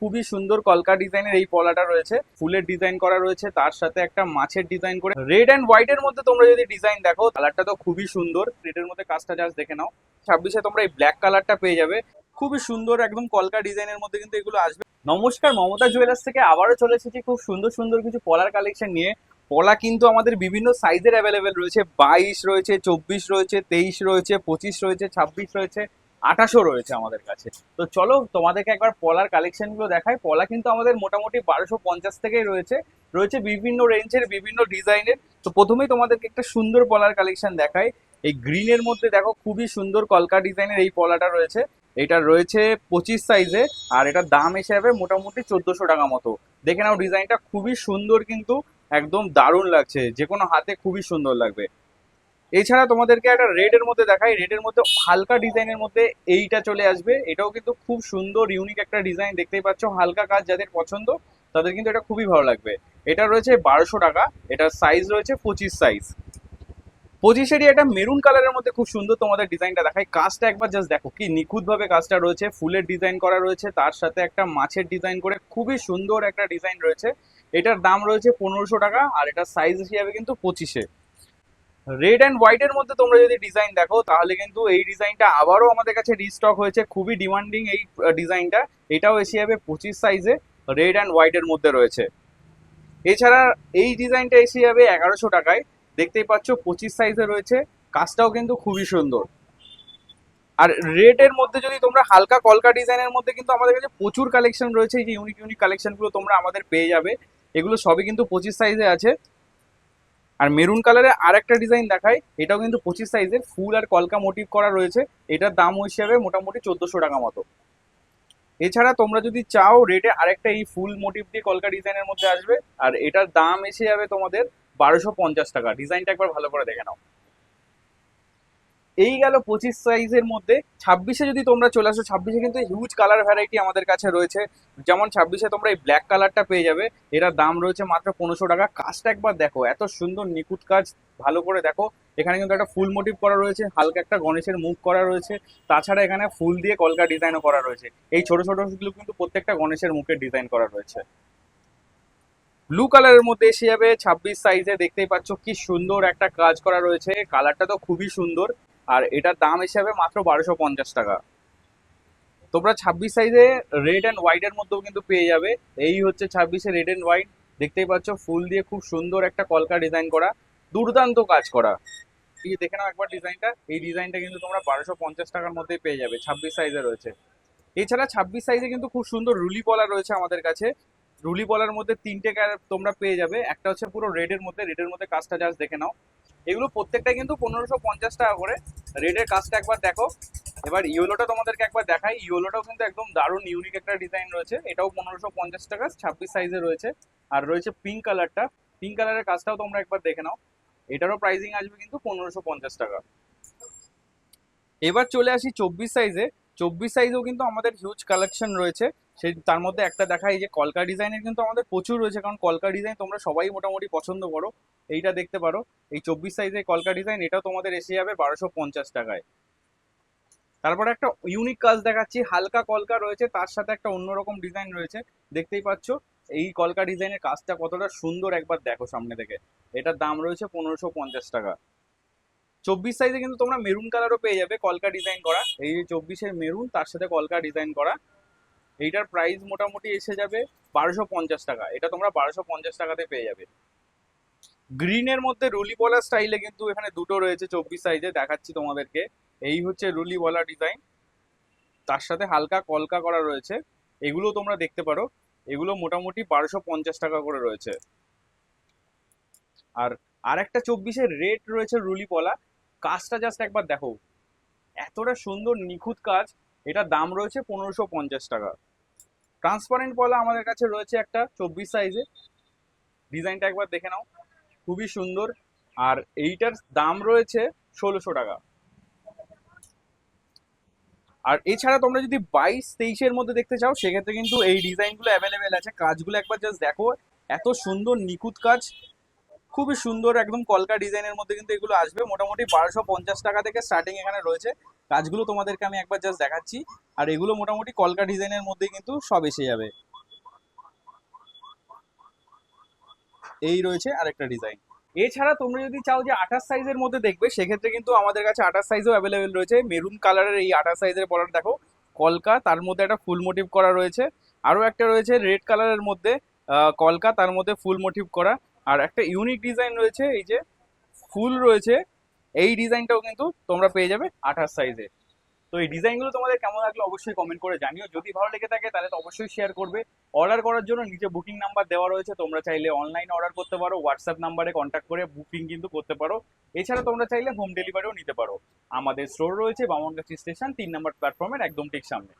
খুবই সুন্দর কলকা ডিজাইনের এই পলাটা রয়েছে। ফুলের ডিজাইন করা রয়েছে, তার সাথে একটা মাছের ডিজাইন করে। রেড অ্যান্ড হোয়াইট এর মধ্যে তোমরা যদি ডিজাইন দেখো, কালারটা তো খুবই সুন্দর। রেডের মধ্যে কাজটা জাস্ট দেখে নাও। ছাব্বিশে তোমরা এই ব্ল্যাক কালারটা পেয়ে যাবে। খুবই সুন্দর একদম কলকা ডিজাইনের মধ্যে কিন্তু এগুলো আসবে। নমস্কার, মমতা জুয়েলার্স থেকে আবারও চলে এসেছি খুব সুন্দর সুন্দর কিছু পলার কালেকশন নিয়ে। পলা কিন্তু আমাদের বিভিন্ন সাইজের অ্যাভেলেবেল রয়েছে। বাইশ রয়েছে, চব্বিশ রয়েছে, তেইশ রয়েছে, পঁচিশ রয়েছে, ছাব্বিশ রয়েছে। আঠাশও রয়েছে আমাদের কাছে। তো চলো তোমাদেরকে একবার পলার কালেকশনগুলো দেখাই। পলা কিন্তু আমাদের মোটামুটি বারোশো পঞ্চাশ থেকেই রয়েছে। রয়েছে বিভিন্ন রেঞ্জের বিভিন্ন ডিজাইনের তো প্রথমেই তোমাদেরকে একটা সুন্দর পলার কালেকশন দেখাই। এই গ্রিনের মধ্যে দেখো খুবই সুন্দর কলকা ডিজাইনের এই পলাটা রয়েছে। এটা রয়েছে পঁচিশ সাইজে আর এটার দাম হিসাবে মোটামুটি চোদ্দশো টাকা মতো। দেখে নাও ডিজাইনটা খুবই সুন্দর কিন্তু, একদম দারুণ লাগছে। যে কোনো হাতে খুবই সুন্দর লাগবে। এছাড়া তোমাদেরকে একটা রেড এর মধ্যে দেখাই রেড এর মধ্যে হালকা ডিজাইনের মধ্যে এইটা চলে আসবে। এটাও কিন্তু খুব সুন্দর ইউনিক একটা ডিজাইন দেখতেই পাচ্ছ। হালকা কাজ যাদের পছন্দ, তাদের কিন্তু এটা খুবই ভালো লাগবে। এটা রয়েছে বারোশো টাকা এটার সাইজ রয়েছে পঁচিশ সাইজ পঁচিশেরই একটা মেরুন কালারের মধ্যে খুব সুন্দর তোমাদের ডিজাইনটা দেখাই। কাজটা একবার জাস্ট দেখো, কি নিখুঁতভাবে কাজটা রয়েছে, ফুলের ডিজাইন করা রয়েছে, তার সাথে একটা মাছের ডিজাইন করে খুবই সুন্দর একটা ডিজাইন রয়েছে। এটার দাম রয়েছে পনেরোশো টাকা, আর এটার সাইজ হিসাবে কিন্তু পঁচিশে। রেড অ্যান্ড হোয়াইট এর মধ্যে তোমরা যদি ডিজাইন দেখো, তাহলে কিন্তু এই ডিজাইনটা আবারও আমাদের কাছে রিস্টক হয়েছে। খুবই ডিমান্ডিং এই ডিজাইনটা এটাও এসে যাবে পঁচিশ সাইজে রেড অ্যান্ড হোয়াইট এর মধ্যে রয়েছে। এছাড়া এই ডিজাইনটা এসে যাবে এগারোশো টাকায়। দেখতেই পাচ্ছ পঁচিশ সাইজে রয়েছে। কাজটাও কিন্তু খুবই সুন্দর। আর রেড এর মধ্যে যদি তোমরা হালকা কলকা ডিজাইনের মধ্যে কিন্তু আমাদের কাছে প্রচুর কালেকশন রয়েছে। এই যে ইউনিক ইউনিক কালেকশনগুলো তোমরা আমাদের পেয়ে যাবে। এগুলো সবই কিন্তু পঁচিশ সাইজে আছে। আর মেরুন কালারের আর একটা ডিজাইন দেখায় এটাও কিন্তু পঁচিশ সাইজের, ফুল আর কলকা মোটিভ করা রয়েছে, এটার দাম হিসাবে মোটামুটি চোদ্দোশো টাকা মতো। এছাড়া তোমরা যদি চাও রেটে আরেকটা এই ফুল মোটিভ দিয়ে কলকা ডিজাইনের মধ্যে আসবে, আর এটার দাম এসে যাবে তোমাদের বারোশো পঞ্চাশ টাকা। ডিজাইনটা একবার ভালো করে দেখে নাও। এই গেল পঁচিশ সাইজের মধ্যে। ছাব্বিশে যদি তোমরা চলে আসো, ছাব্বিশে কিন্তু হিউজ কালার ভ্যারাইটি আমাদের কাছে রয়েছে। যেমন ছাব্বিশে তোমরা এই ব্ল্যাক কালারটা পেয়ে যাবে। এটার দাম রয়েছে মাত্র পনেরোশো টাকা। কাজটা একবার দেখো, এত সুন্দর নিখুঁত কাজ, ভালো করে দেখো। এখানে কিন্তু একটা ফুল মোটিভ করা রয়েছে, হালকা একটা গণেশের মুখ করা রয়েছে। তাছাড়া এখানে ফুল দিয়ে কলকা ডিজাইনও করা রয়েছে। এই ছোট ছোটগুলো কিন্তু প্রত্যেকটা গণেশের মুখের ডিজাইন করা রয়েছে। ব্লু কালারের মধ্যে এসে যাবে, ছাব্বিশ সাইজে দেখতেই পাচ্ছ কি সুন্দর একটা কাজ করা রয়েছে। কালারটা তো খুবই সুন্দর। আর এটার দাম হিসাবে মাত্র বারোশো পঞ্চাশ টাকা। তোমরা ছাব্বিশ সাইজে রেড অ্যান্ড হোয়াইট এর মধ্যেও কিন্তু পেয়ে যাবে। এই হচ্ছে ছাব্বিশে রেড অ্যান্ড হোয়াইট দেখতেই পাচ্ছ, ফুল দিয়ে খুব সুন্দর একটা কলকা ডিজাইন করা, দুর্দান্ত কাজ করা। এই দেখে নাও একবার ডিজাইনটা এই ডিজাইনটা কিন্তু তোমরা বারোশো পঞ্চাশ টাকার মধ্যেই পেয়ে যাবে, ছাব্বিশ সাইজে রয়েছে। এছাড়া ছাব্বিশ সাইজে কিন্তু খুব সুন্দর রুলি পলা রয়েছে আমাদের কাছে। রুলি পলার মধ্যে তিনটে কালার তোমরা পেয়ে যাবে। একটা হচ্ছে পুরো রেডের মধ্যে রেডের মধ্যে কাজটা জাস্ট দেখে নাও। এগুলো প্রত্যেকটা কিন্তু পনেরোশো পঞ্চাশ টাকা করে। রেডের কাজটা একবার দেখো। এবার ইয়েলোটা তোমাদেরকে একবার দেখাই। ইয়েলোটাও কিন্তু একদম দারুণ ইউনিক একটা ডিজাইন রয়েছে। এটাও পনেরোশো পঞ্চাশ টাকা, ছাব্বিশ সাইজে রয়েছে। আর রয়েছে পিঙ্ক কালারটা পিঙ্ক কালারের কাজটাও তোমরা একবার দেখে নাও। এটারও প্রাইসিং আসবে কিন্তু পনেরোশো পঞ্চাশ টাকা। এবার চলে আসি চব্বিশ সাইজে চব্বিশ সাইজেও কিন্তু আমাদের হিউজ কালেকশন রয়েছে। সেই তার মধ্যে একটা দেখাই যে কলকা ডিজাইনের কিন্তু আমাদের প্রচুর রয়েছে, কারণ কলকা ডিজাইন তোমরা সবাই মোটামুটি পছন্দ করো। এইটা দেখতে পারো। এই চব্বিশ সাইজের কলকা ডিজাইন এটাও তোমাদের এসে যাবে বারোশো পঞ্চাশ টাকায়। তারপরে একটা ইউনিক কাজ দেখাচ্ছি, হালকা কলকা রয়েছে, তার সাথে একটা অন্যরকম ডিজাইন রয়েছে। দেখতেই পাচ্ছ, এই কলকা ডিজাইনের কাজটা কতটা সুন্দর একবার দেখো সামনে থেকে। এটার দাম রয়েছে পনেরোশো পঞ্চাশ টাকা। চব্বিশ সাইজে কিন্তু তোমরা মেরুন কালারও পেয়ে যাবে কলকা ডিজাইন করা। এই যে চব্বিশের মেরুন তার সাথে কলকা ডিজাইন করা। এইটার প্রাইস মোটামুটি এসে যাবে বারোশো পঞ্চাশ টাকা। এটা তোমরা বারোশো পঞ্চাশ টাকাতে পেয়ে যাবে। গ্রিনের মধ্যে রুলি বলা স্টাইলে কিন্তু এখানে দুটো রয়েছে, চব্বিশ সাইজে দেখাচ্ছি তোমাদেরকে। এই হচ্ছে রুলি বলা ডিজাইন তার সাথে হালকা কলকা করা রয়েছে। এগুলো তোমরা দেখতে পারো। এগুলো মোটামুটি বারোশো পঞ্চাশ টাকা করে রয়েছে। আর আর একটা চব্বিশের রেট রয়েছে রুলি পলা কাজটা জাস্ট একবার দেখো। এতটা সুন্দর নিখুঁত কাজ। এটার দাম রয়েছে পনেরোশো পঞ্চাশ টাকা। ট্রান্সপারেন্ট পলা আমাদের কাছে রয়েছে একটা চব্বিশ সাইজে ডিজাইনটা একবার দেখে নাও। খুবই সুন্দর। আর এইটার দাম রয়েছে ষোলোশো টাকা। আর এছাড়া তোমরা যদি বাইশ তেইশের মধ্যে দেখতে চাও, সেক্ষেত্রে কিন্তু এই ডিজাইনগুলো অ্যাভেলেবেল আছে। কাজগুলো একবার জাস্ট দেখো। এত সুন্দর নিখুঁত কাজ। খুবই সুন্দর একদম কলকা ডিজাইনের মধ্যে কিন্তু এগুলো আসবে। মোটামুটি বারোশো পঞ্চাশ টাকা থেকে স্টার্টিং এখানে রয়েছে। কাজগুলো তোমাদেরকে আমি একবার জাস্ট দেখাচ্ছি। আর এগুলো মোটামুটি কলকা ডিজাইনের মধ্যে কিন্তু সব এসে যাবে। এই রয়েছে আরেকটা ডিজাইন। এছাড়া তোমরা যদি চাও যে আঠাশ সাইজের মধ্যে দেখবে, সেক্ষেত্রে কিন্তু আমাদের কাছে আঠাশ সাইজও অ্যাভেলেবেল রয়েছে। মেরুন কালারের এই আঠাশ সাইজের বলার দেখো, কলকা, তার মধ্যে একটা ফুল মোটিভ করা রয়েছে। আরও একটা রয়েছে রেড কালারের মধ্যে কলকা, তার মধ্যে ফুল মোটিভ করা। আর একটা ইউনিক ডিজাইন রয়েছে, এই যে ফুল রয়েছে এই ডিজাইনটাও কিন্তু তোমরা পেয়ে যাবে আঠাশ সাইজে তো এই ডিজাইনগুলো তোমাদের কেমন লাগল অবশ্যই কমেন্ট করে জানিও। যদি ভালো লেগে থাকে তাহলে তো অবশ্যই শেয়ার করবে। অর্ডার করার জন্য নিচে বুকিং নাম্বার দেওয়া রয়েছে, তোমরা চাইলে অনলাইনে অর্ডার করতে পারো হোয়াটসঅ্যাপ নাম্বারে কন্ট্যাক্ট করে বুকিং কিন্তু করতে পারো। এছাড়া তোমরা চাইলে হোম ডেলিভারিও নিতে পারো। আমাদের স্টোর রয়েছে বামনগাছি স্টেশন তিন নম্বর প্ল্যাটফর্মের একদম ঠিক সামনে।